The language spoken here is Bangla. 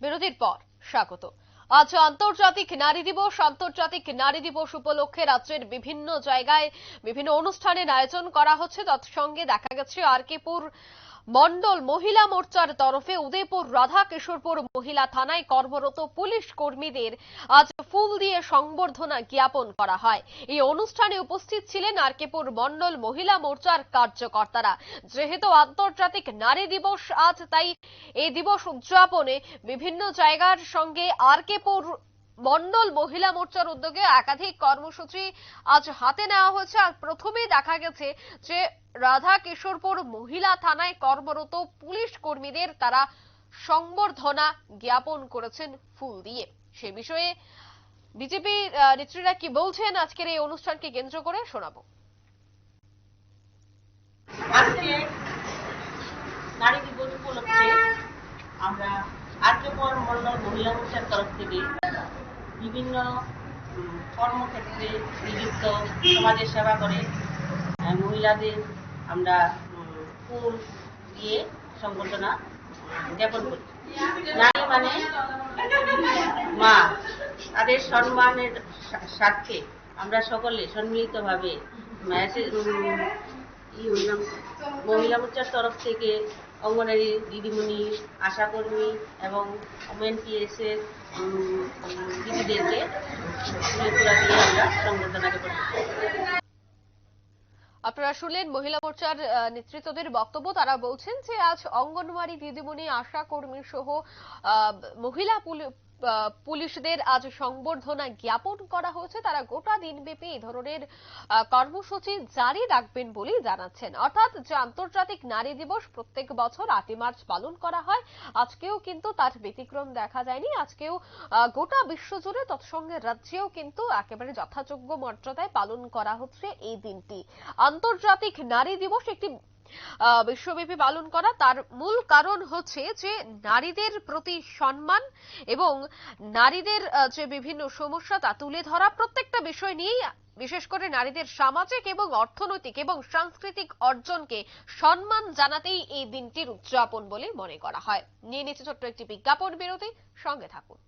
বিরতির পর স্বাগত। আজ আন্তর্জাতিক নারী দিবস। আন্তর্জাতিক নারী দিবস উপলক্ষে রাজ্যের বিভিন্ন জায়গায় বিভিন্ন অনুষ্ঠানের আয়োজন করা হচ্ছে। তৎসঙ্গে দেখা গেছে আরকেপুর মন্ডল মহিলা মোর্চার তরফে উদয়পুর রাধা কিশোরপুর মহিলা থানায় কর্মরত পুলিশ কর্মীদের আজ ফুল দিয়ে সংবর্ধনা জ্ঞাপন করা হয়। এই অনুষ্ঠানে উপস্থিত ছিলেন আরকেপুর মন্ডল মহিলা মোর্চার কার্যকর্তারা। যেহেতু আন্তর্জাতিক নারী দিবস, আজ তাই এই দিবস উদযাপনে বিভিন্ন জায়গার সঙ্গে আরকেপুর মন্ডল মহিলা মোর্চার উদ্যোগে একাধিক কর্মসূচি আজ হাতে নেওয়া হয়েছে। আর প্রথমেই দেখা গেছে যে রাধা কিশোরপুর মহিলা থানায় কর্মরত পুলিশ কর্মীদের তারা সংবর্ধনা জ্ঞাপন করেছেন ফুল দিয়ে। সে বিষয়ে বিজেপি নেত্রীরা কি বলছেন? আজকের এই অনুষ্ঠানকে কেন্দ্র করে শোনাবো। আজকে নারী আমরা আর্যপর মন্ডল মহিলা মোর্চার তরফ থেকে বিভিন্ন কর্মক্ষেত্রে নিযুক্ত সমাজের সেবা করে মহিলাদের আমরা ফুল দিয়ে সংবর্ধনা জ্ঞাপন করি। নারী মানে মা। তাদের সম্মানের স্বার্থে আমরা সকলে সম্মিলিতভাবে মহিলা মোর্চার তরফ থেকে অঙ্গনারী দিদিমণি, আশাকর্মী এবং ওমেন পিএসের আপনারা শুনলেন মহিলা মোর্চার নেতৃত্বদের বক্তব্য। তারা বলছেন যে আজ অঙ্গনওয়াড়ি দিদিমণি আশা কর্মী সহ মহিলা পুলিশদের আজ সংবর্ধনা জ্ঞাপন করা হয়েছে। তারা গোটা দিনব্যাপী এই ধরনের কর্মসূচি জারি রাখবেন বলেই জানাচ্ছেন। অর্থাৎ যে আন্তর্জাতিক নারী দিবস প্রত্যেক বছর আটই মার্চ পালন করা হয়, আজকেও কিন্তু তার ব্যতিক্রম দেখা যায়নি। আজকেও গোটা বিশ্বজুড়ে তৎসঙ্গে রাজ্যেও কিন্তু একেবারে যথাযোগ্য মর্যাদায় পালন করা হচ্ছে এই দিনটি। আন্তর্জাতিক নারী দিবস একটি বিশ্বব্যাপী পালন করা তার মূল কারণ হচ্ছে যে নারীদের প্রতি সম্মান এবং নারীদের যে বিভিন্ন সমস্যা তা তুলে ধরা প্রত্যেকটা বিষয় নিয়েই, বিশেষ করে নারীদের সামাজিক এবং অর্থনৈতিক এবং সাংস্কৃতিক অর্জনকে সম্মান জানাতেই এই দিনটির উদযাপন বলে মনে করা হয়। নিয়ে নিচ্ছে ছোট্ট একটি বিজ্ঞাপন বিরতি, সঙ্গে থাকুন।